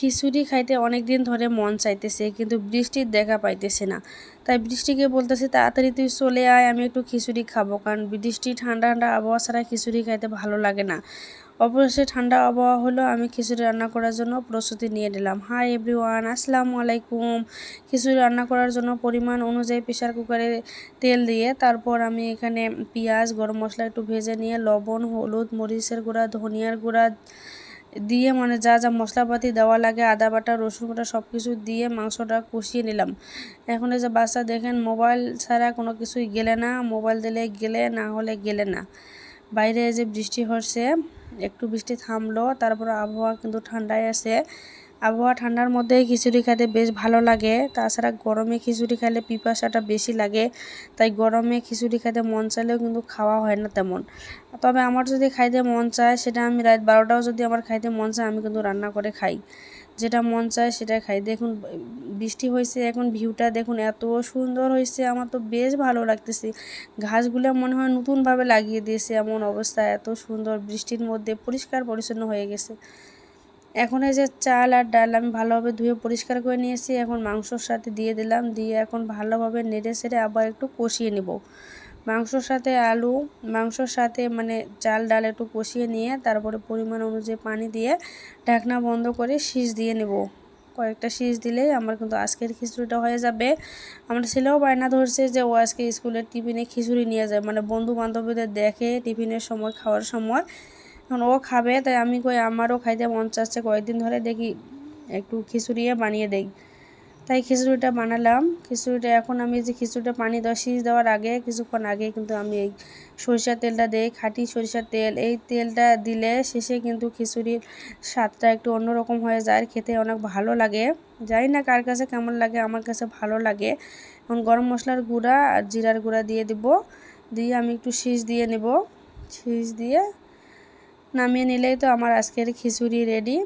খিচুড়ি খাইতে অনেক দিন ধরে মন চাইতেছে, কিন্তু বৃষ্টির দেখা পাইতেছে না। তাই বৃষ্টিকে বলতেছে, তাড়াতাড়ি তুই চলে আয়, আমি একটু খিচুড়ি খাব। কারণ বৃষ্টি, ঠান্ডা ঠান্ডা আবহাওয়া ছাড়া খিচুড়ি খাইতে ভালো লাগে না। অবশ্যই ঠান্ডা আবহাওয়া হলো, আমি খিচুড়ি রান্না করার জন্য প্রস্তুতি নিয়ে নিলাম। হাই এভরিওয়ান, আসসালামু আলাইকুম। খিচুড়ি রান্না করার জন্য পরিমাণ অনুযায়ী প্রেশার কুকারে তেল দিয়ে, তারপর আমি এখানে পেঁয়াজ, গরম মশলা একটু ভেজে নিয়ে, লবণ, হলুদ, মরিচের গুঁড়া, ধনিয়ার গুঁড়া দিয়ে মানে যা যা মশলাপাতি দেওয়া লাগে, আদা বাটা, রসুন বাটা সব কিছু দিয়ে মাংসটা কষিয়ে নিলাম। এখন এই যে বাচ্চা দেখেন, মোবাইল ছাড়া কোনো কিছুই গেলে না, মোবাইল দিলে গেলে, না হলে গেলে না। বাইরে যে বৃষ্টি হচ্ছে, একটু বৃষ্টি থামলো, তারপর আবহাওয়া কিন্তু ঠান্ডায় আছে। আবহাওয়া ঠান্ডার মধ্যে খিচুড়ি খেতে বেশ ভালো লাগে। তাছাড়া গরমে খিচুড়ি খেলে পিপাসাটা বেশি লাগে, তাই গরমে খিচুড়ি খেতে মন চাইলেও কিন্তু খাওয়া হয় না তেমন। তবে আমার যদি খাইতে মন চায়, সেটা আমি রাত বারোটাও যদি আমার খাইতে মন চায়, আমি কিন্তু রান্না করে খাই। যেটা মন চায় সেটা খাই। দেখুন, বৃষ্টি হয়েছে এখন ভিউটা দেখুন এত সুন্দর হয়েছে আমার তো বেশ ভালো লাগতেছে। ঘাসগুলো মনে হয় নতুনভাবে লাগিয়ে দিয়েছে, এমন অবস্থা, এত সুন্দর বৃষ্টির মধ্যে পরিষ্কার পরিচ্ছন্ন হয়ে গেছে। এখন এই যে চাল আর ডাল আমি ভালোভাবে ধুয়ে পরিষ্কার করে নিয়েছি, এখন মাংসর সাথে দিয়ে দিলাম, দিয়ে এখন ভালোভাবে নেড়ে সেড়ে আবার একটু কষিয়ে নেব। মাংসর সাথে আলু, মাংসর সাথে মানে চাল, ডাল একটু কষিয়ে নিয়ে তারপরে পরিমাণ অনুযায়ী পানি দিয়ে ঢাকনা বন্ধ করে শীষ দিয়ে নেব। কয়েকটা শীষ দিলেই আমার কিন্তু আজকের খিচুড়িটা হয়ে যাবে। আমার ছেলেও বায়না ধরছে যে ও আজকে স্কুলের টিফিনে খিচুড়ি নিয়ে যায় মানে বন্ধু বান্ধবীদের দেখে টিফিনের সময়, খাওয়ার সময়। এখন ও খাবে, তাই আমি কই আমারও খাইতে মন চাচ্ছে। কয়েকদিন ধরে দেখি একটু খিচুড়িয়ে বানিয়ে দেই। তাই খিচুড়িটা বানালাম। খিচুড়িটা এখন আমি যে খিচুড়িটা পানি সিজ দেওয়ার আগে, কিছুক্ষণ আগে কিন্তু আমি এই সরিষার তেলটা দিই, খাঁটি সরিষার তেল। এই তেলটা দিলে শেষে কিন্তু খিচুড়ির স্বাদটা একটু অন্যরকম হয়ে যায়, খেতে অনেক ভালো লাগে। জানি না কার কাছে কেমন লাগে, আমার কাছে ভালো লাগে। এখন গরম মশলার গুঁড়া আর জিরার গুঁড়া দিয়ে দিব। দিয়ে আমি একটু শীষ দিয়ে নেব। শীষ দিয়ে নামিয়ে নিলেই তো আমার আজকের খিচুড়ি রেডি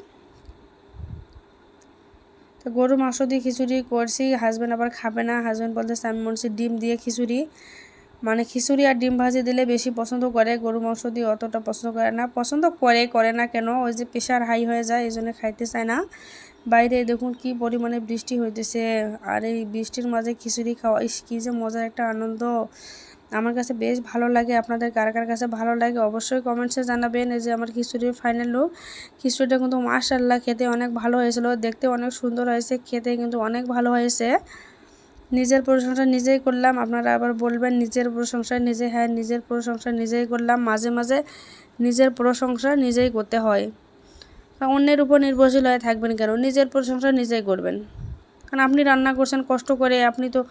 তো গরু মাংস দিয়ে খিচুড়ি করছি হাজব্যান্ড আবার খাবে না। হাজব্যান্ড বলতেছে, আমি মনে ডিম দিয়ে খিচুড়ি। মানে খিচুড়ি আর ডিম ভাজি দিলে বেশি পছন্দ করে, গরু মাংস দিয়ে অতটা পছন্দ করে না। পছন্দ করে করে না কেন? ওই যে প্রেশার হাই হয়ে যায়, এই জন্য খাইতে চায় না। বাইরে দেখুন কি পরিমাণে বৃষ্টি হইতেছে। আর এই বৃষ্টির মাঝে খিচুড়ি খাওয়া, ইস, কী যে মজার একটা আনন্দ। আমার কাছে বেশ ভালো লাগে। আপনাদের কার কার কাছে ভালো লাগে অবশ্যই কমেন্টসে জানাবেন। এই যে আমার খিচুড়ির ফাইনাল লুক খিচুড়িটা কিন্তু মাশাল্লাহ খেতে অনেক ভালো হয়েছিল, দেখতে অনেক সুন্দর হয়েছে, খেতে কিন্তু অনেক ভালো হয়েছে। নিজের প্রশংসা নিজেই করলাম, আপনারা আবার বলবেন নিজের প্রশংসা নিজে হ্যাঁ নিজের প্রশংসা নিজেই করলাম, মাঝে মাঝে নিজের প্রশংসা নিজেই করতে হয়। অন্যের উপর নির্ভরশীল হয়ে থাকবেন কেন? নিজের প্রশংসা নিজেই করবেন। কারণ আপনি রান্না করছেন, কষ্ট করে, আপনি তো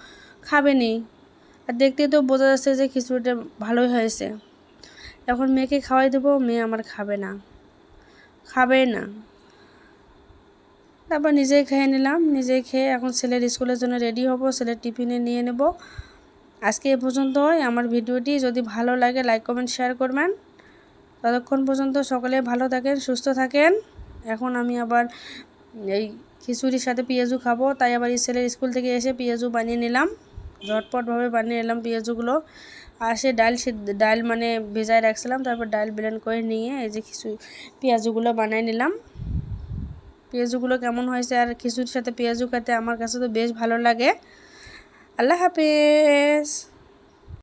খাবেনই। আর দেখতে তো বোঝা যাচ্ছে যে খিচুড়িটা ভালোই হয়েছে। এখন মেয়েকে খাওয়াই দেবো, মেয়ে আমার খাবে না। খাবে না। তারপর নিজেই খেয়ে নিলাম, নিজেই খেয়ে এখন ছেলের স্কুলের জন্য রেডি হব, ছেলের টিফিনে নিয়ে নেব। আজকে এ পর্যন্তই। আমার ভিডিওটি যদি ভালো লাগে, লাইক, কমেন্ট, শেয়ার করবেন। ততক্ষণ পর্যন্ত সকলে ভালো থাকেন, সুস্থ থাকেন। এখন আমি আবার এই খিচুড়ির সাথে পেঁয়াজু খাব, তাই আবার এই ছেলের স্কুল থেকে এসে পেঁয়াজু বানিয়ে নিলাম। ঝটপটভাবে বানিয়ে নিলাম পেঁয়াজগুলো। আর সে ডাল সে ডাল মানে ভেজায় রাখছিলাম, তারপর ডাল ব্লেন্ড করে নিয়ে এই যে কিছু পেঁয়াজগুলো বানিয়ে নিলাম। পেঁয়াজগুলো কেমন হয়েছে আর খিচুড়ির সাথে পেঁয়াজু খেতে আমার কাছে তো বেশ ভালো লাগে। আল্লাহ হাফেজ।